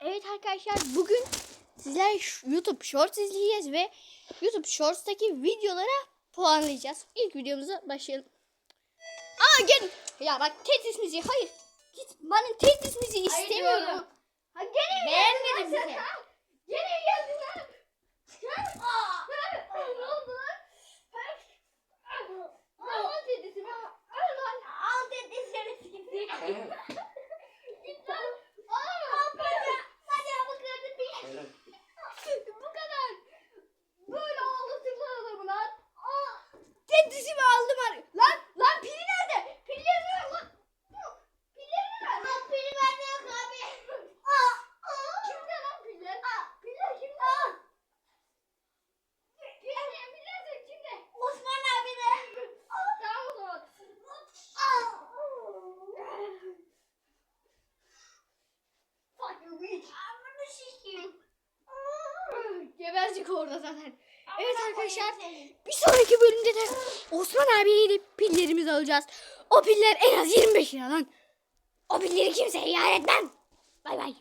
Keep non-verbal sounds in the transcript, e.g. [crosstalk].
Evet arkadaşlar bugün sizler YouTube Shorts izleyeceğiz ve YouTube Shorts'taki videolara puanlayacağız. İlk videomuza başlayalım. Aa gel. Ya bak Tetris müziği hayır. Git bana Tetris müziği Hayır istemiyorum. diyorum. Ha gene Beğenmedim geldin lan bizi. sen, ha? Gene geldin lan. Ha? Ha? Ne oldu lan? Ha? Al dedesi ben. Al lan. [laughs] Al dedesini siktir. Git lan. Al. Bacağım. Bacağımı kırdı bir. Bu kadar. Böyle ağlatırlar adamı lan. Aa. Dedesimi aldım ar- Lan lan pili nerede? Pilleri ver lan. Pilleri ver. Lan pili bende yok abi. Aa. Aa. Kimde lan piller? Aa. Piller kimde? Aa. Piller, piller de kimde? Osman abi de. Tamam o zaman. Fuck you bitch. Amına şişeyim. Gebercik orada zaten. Evet arkadaşlar bir sonraki bölümde de Osman abiye gidip pillerimizi alacağız. O piller en az 25 lira lan. O pilleri kimseye yar etmem. Bay bay.